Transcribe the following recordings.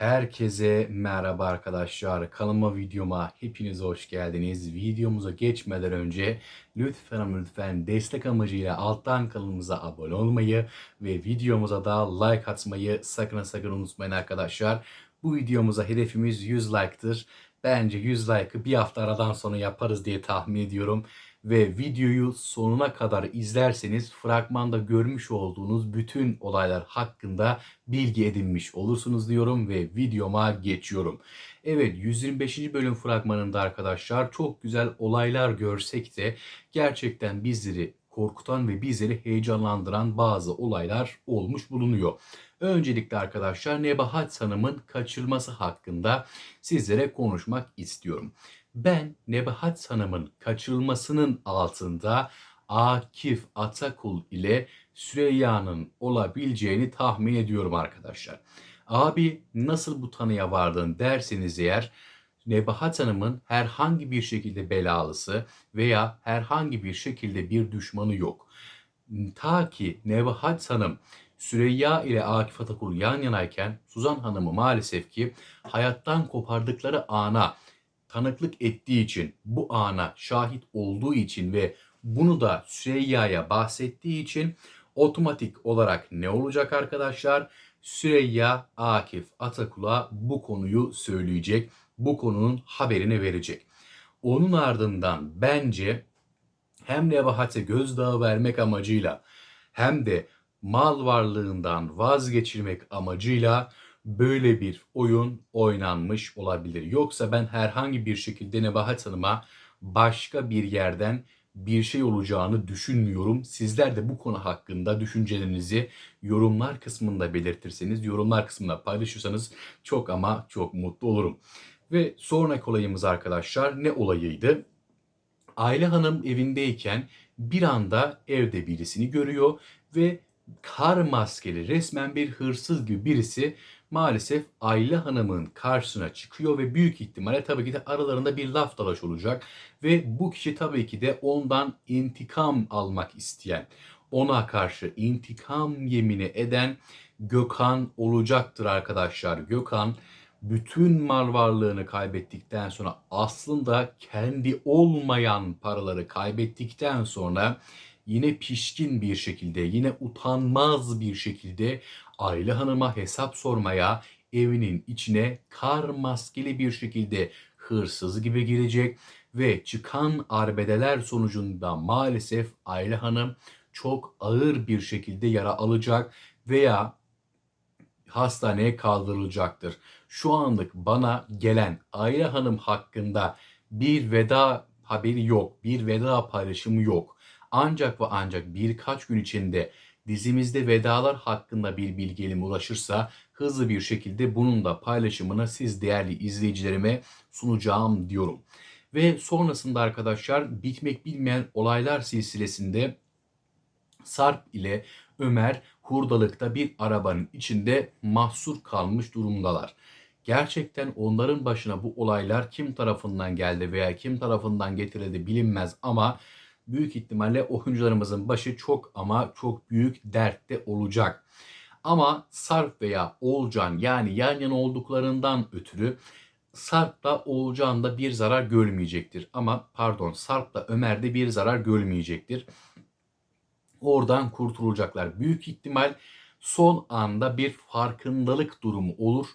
Herkese merhaba arkadaşlar. Kanalıma videoma hepiniz hoş geldiniz. Videomuza geçmeden önce lütfen lütfen destek amacıyla alttan kanalımıza abone olmayı ve videomuza da like atmayı sakın sakın unutmayın arkadaşlar. Bu videomuza hedefimiz 100 like'tır. Bence 100 like'ı bir hafta aradan sonra yaparız diye tahmin ediyorum. Ve videoyu sonuna kadar izlerseniz fragmanda görmüş olduğunuz bütün olaylar hakkında bilgi edinmiş olursunuz diyorum ve videoma geçiyorum. Evet 125. bölüm fragmanında arkadaşlar çok güzel olaylar görsek de gerçekten bizleri korkutan ve bizleri heyecanlandıran bazı olaylar olmuş bulunuyor. Öncelikle arkadaşlar Nebahat Hanım'ın kaçırılması hakkında sizlere konuşmak istiyorum. Ben Nebahat Hanım'ın kaçırılmasının altında Akif Atakul ile Süreyya'nın olabileceğini tahmin ediyorum arkadaşlar. Abi nasıl bu tanıya vardın derseniz eğer Nebahat Hanım'ın herhangi bir şekilde belalısı veya herhangi bir şekilde bir düşmanı yok. Ta ki Nebahat Hanım Süreyya ile Akif Atakul yan yanayken Suzan Hanım'ı maalesef ki hayattan kopardıkları ana tanıklık ettiği için, bu ana şahit olduğu için ve bunu da Süreyya'ya bahsettiği için otomatik olarak ne olacak arkadaşlar? Süreyya Akif Atakul'a bu konuyu söyleyecek. Bu konunun haberini verecek. Onun ardından bence hem Nebahat'e gözdağı vermek amacıyla hem de mal varlığından vazgeçirmek amacıyla böyle bir oyun oynanmış olabilir. Yoksa ben herhangi bir şekilde Nebahat Hanım'a başka bir yerden bir şey olacağını düşünmüyorum. Sizler de bu konu hakkında düşüncelerinizi yorumlar kısmında belirtirseniz, yorumlar kısmında paylaşırsanız çok ama çok mutlu olurum. Ve sonraki olayımız arkadaşlar ne olayıydı? Aile Hanım evindeyken bir anda evde birisini görüyor ve kar maskeli resmen bir hırsız gibi birisi maalesef Ayla Hanım'ın karşısına çıkıyor ve büyük ihtimalle tabii ki de aralarında bir laf dalaş olacak. Ve bu kişi tabii ki de ondan intikam almak isteyen, ona karşı intikam yemini eden Gökhan olacaktır arkadaşlar. Gökhan bütün mal varlığını kaybettikten sonra aslında kendi olmayan paraları kaybettikten sonra yine pişkin bir şekilde, yine utanmaz bir şekilde Aile Hanım'a hesap sormaya evinin içine kar maskeli bir şekilde hırsız gibi girecek ve çıkan arbedeler sonucunda maalesef Aile Hanım çok ağır bir şekilde yara alacak veya hastaneye kaldırılacaktır. Şu anlık bana gelen Aile Hanım hakkında bir veda haberi yok, bir veda paylaşımı yok. Ancak ve ancak birkaç gün içinde dizimizde vedalar hakkında bir bilgi elime ulaşırsa hızlı bir şekilde bunun da paylaşımını siz değerli izleyicilerime sunacağım diyorum. Ve sonrasında arkadaşlar bitmek bilmeyen olaylar silsilesinde Sarp ile Ömer hurdalıkta bir arabanın içinde mahsur kalmış durumdalar. Gerçekten onların başına bu olaylar kim tarafından geldi veya kim tarafından getirildi bilinmez ama büyük ihtimalle oyuncularımızın başı çok ama çok büyük dertte olacak. Ama Sarp veya Olcan yani yan yana olduklarından ötürü Sarp da Olcan da bir zarar görmeyecektir. Ama pardon Sarp da Ömer de bir zarar görmeyecektir. Oradan kurtulacaklar. Büyük ihtimal son anda bir farkındalık durumu olur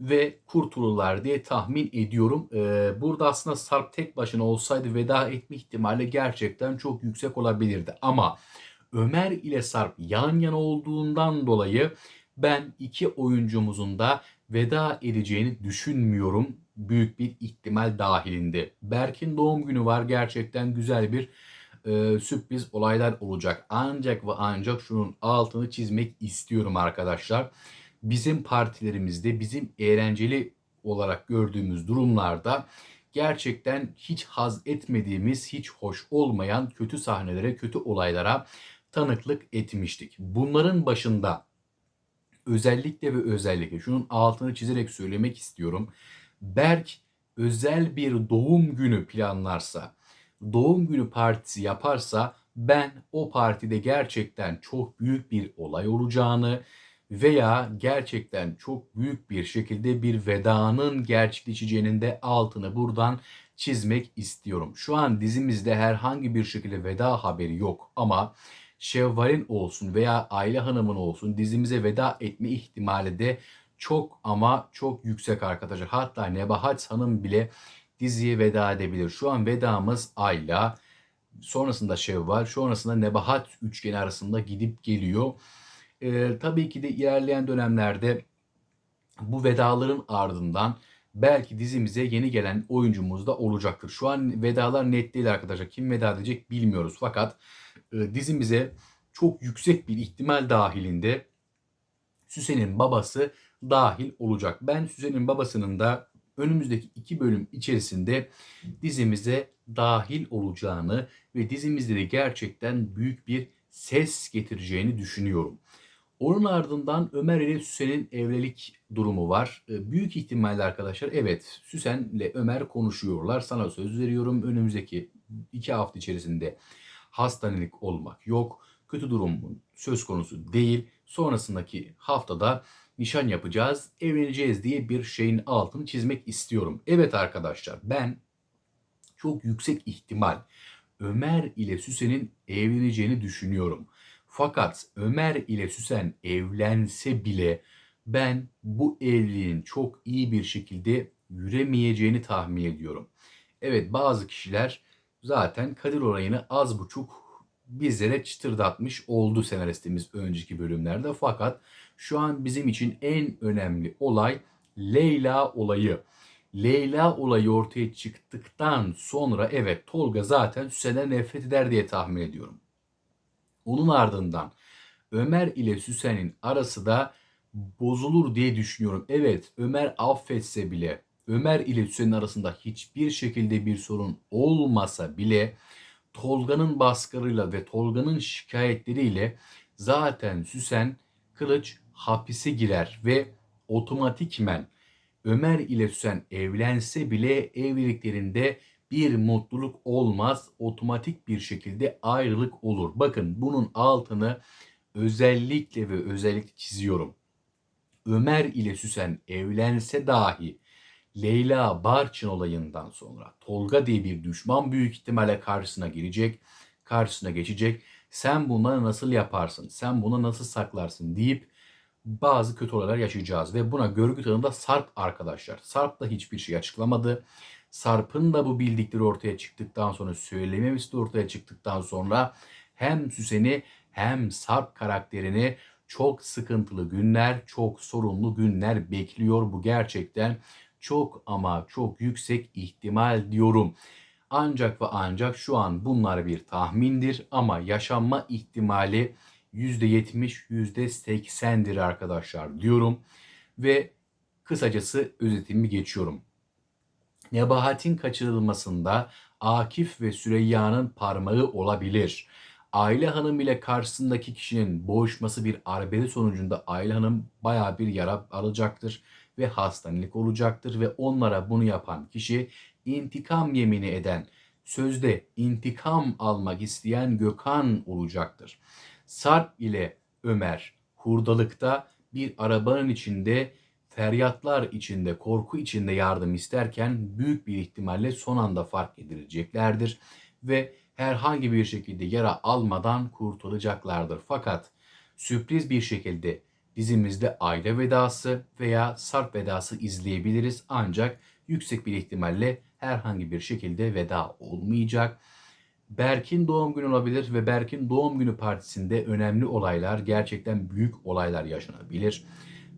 ve kurtulurlar diye tahmin ediyorum. Ee, burada aslında Sarp tek başına olsaydı veda etme ihtimali gerçekten çok yüksek olabilirdi. Ama Ömer ile Sarp yan yana olduğundan dolayı ben iki oyuncumuzun da veda edeceğini düşünmüyorum. Büyük bir ihtimal dahilinde. Berk'in doğum günü var. Gerçekten güzel bir e, sürpriz olaylar olacak. Ancak ve ancak şunun altını çizmek istiyorum arkadaşlar bizim partilerimizde bizim eğlenceli olarak gördüğümüz durumlarda gerçekten hiç haz etmediğimiz, hiç hoş olmayan kötü sahnelere, kötü olaylara tanıklık etmiştik. Bunların başında özellikle ve özellikle şunun altını çizerek söylemek istiyorum. Berk özel bir doğum günü planlarsa, doğum günü partisi yaparsa ben o partide gerçekten çok büyük bir olay olacağını, veya gerçekten çok büyük bir şekilde bir vedanın gerçekleşeceğinin de altını buradan çizmek istiyorum. Şu an dizimizde herhangi bir şekilde veda haberi yok ama Şevval'in olsun veya Ayla Hanım'ın olsun dizimize veda etme ihtimali de çok ama çok yüksek arkadaşlar. Hatta Nebahat Hanım bile diziye veda edebilir. Şu an vedamız Ayla, sonrasında Şevval, sonrasında Nebahat üçgeni arasında gidip geliyor. Ee, tabii ki de ilerleyen dönemlerde bu vedaların ardından belki dizimize yeni gelen oyuncumuz da olacaktır. Şu an vedalar net değil arkadaşlar. Kim veda edecek bilmiyoruz. Fakat e, dizimize çok yüksek bir ihtimal dahilinde Süsen'in babası dahil olacak. Ben Süsen'in babasının da önümüzdeki iki bölüm içerisinde dizimize dahil olacağını ve dizimizde de gerçekten büyük bir ses getireceğini düşünüyorum. Onun ardından Ömer ile Süsen'in evlilik durumu var. Ee, büyük ihtimalle arkadaşlar evet Süsen ile Ömer konuşuyorlar. Sana söz veriyorum önümüzdeki iki hafta içerisinde hastanelik olmak yok. Kötü durumun söz konusu değil. Sonrasındaki haftada nişan yapacağız, evleneceğiz diye bir şeyin altını çizmek istiyorum. Evet arkadaşlar ben çok yüksek ihtimal Ömer ile Süsen'in evleneceğini düşünüyorum. Fakat Ömer ile Süsen evlense bile ben bu evliliğin çok iyi bir şekilde yüremeyeceğini tahmin ediyorum. Evet bazı kişiler zaten Kadir olayını az buçuk bizlere çıtırdatmış oldu senaristimiz önceki bölümlerde. Fakat şu an bizim için en önemli olay Leyla olayı. Leyla olayı ortaya çıktıktan sonra evet Tolga zaten Süsen'den nefret eder diye tahmin ediyorum. Onun ardından Ömer ile Süsen'in arası da bozulur diye düşünüyorum. Evet Ömer affetse bile Ömer ile Süsen'in arasında hiçbir şekilde bir sorun olmasa bile Tolga'nın baskılarıyla ve Tolga'nın şikayetleriyle zaten Süsen Kılıç hapise girer ve otomatikmen Ömer ile Süsen evlense bile evliliklerinde bir mutluluk olmaz. Otomatik bir şekilde ayrılık olur. Bakın bunun altını özellikle ve özellikle çiziyorum. Ömer ile Süsen evlense dahi Leyla Barçın olayından sonra Tolga diye bir düşman büyük ihtimalle karşısına girecek, karşısına geçecek. Sen bunları nasıl yaparsın, sen bunu nasıl saklarsın deyip bazı kötü olaylar yaşayacağız. Ve buna görgü tanımda Sarp arkadaşlar. Sarp da hiçbir şey açıklamadı. Sarp'ın da bu bildikleri ortaya çıktıktan sonra söylememesi de ortaya çıktıktan sonra hem Süsen'i hem Sarp karakterini çok sıkıntılı günler, çok sorunlu günler bekliyor. Bu gerçekten çok ama çok yüksek ihtimal diyorum. Ancak ve ancak şu an bunlar bir tahmindir ama yaşanma ihtimali %70, %80'dir arkadaşlar diyorum. Ve kısacası özetimi geçiyorum. Nebahat'in kaçırılmasında Akif ve Süreyya'nın parmağı olabilir. Aile Hanım ile karşısındaki kişinin boğuşması bir arbede sonucunda Aile Hanım baya bir yara alacaktır ve hastanelik olacaktır ve onlara bunu yapan kişi intikam yemini eden, sözde intikam almak isteyen Gökhan olacaktır. Sarp ile Ömer hurdalıkta bir arabanın içinde feryatlar içinde, korku içinde yardım isterken büyük bir ihtimalle son anda fark edileceklerdir ve herhangi bir şekilde yara almadan kurtulacaklardır. Fakat sürpriz bir şekilde dizimizde aile vedası veya sarp vedası izleyebiliriz ancak yüksek bir ihtimalle herhangi bir şekilde veda olmayacak. Berk'in doğum günü olabilir ve Berk'in doğum günü partisinde önemli olaylar, gerçekten büyük olaylar yaşanabilir.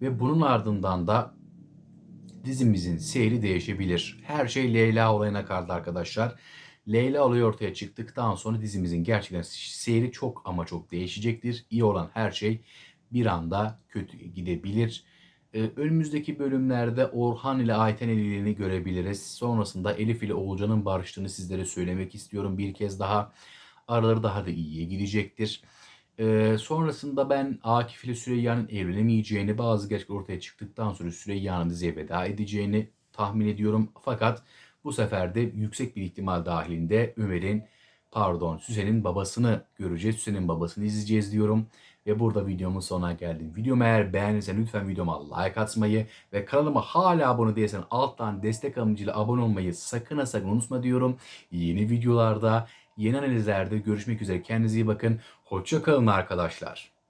Ve bunun ardından da dizimizin seyri değişebilir. Her şey Leyla olayına kaldı arkadaşlar. Leyla olayı ortaya çıktıktan sonra dizimizin gerçekten seyri çok ama çok değişecektir. İyi olan her şey bir anda kötü gidebilir. Ee, önümüzdeki bölümlerde Orhan ile Ayten evliliğini görebiliriz. Sonrasında Elif ile Oğulcan'ın barıştığını sizlere söylemek istiyorum bir kez daha. Araları daha da iyiye gidecektir. Ee, sonrasında ben Akif ile Süreyya'nın evlenemeyeceğini, bazı gerçekler ortaya çıktıktan sonra Süreyya'nın diziye veda edeceğini tahmin ediyorum. Fakat bu sefer de yüksek bir ihtimal dahilinde Ömer'in, pardon Süsen'in babasını göreceğiz. Süsen'in babasını izleyeceğiz diyorum. Ve burada videomun sonuna geldim. Videomu eğer beğendiysen lütfen videoma like atmayı ve kanalıma hala abone değilsen alttan destek amacıyla abone olmayı sakın ha sakın unutma diyorum. Yeni videolarda, yeni analizlerde görüşmek üzere. Kendinize iyi bakın. Hoşça kalın arkadaşlar.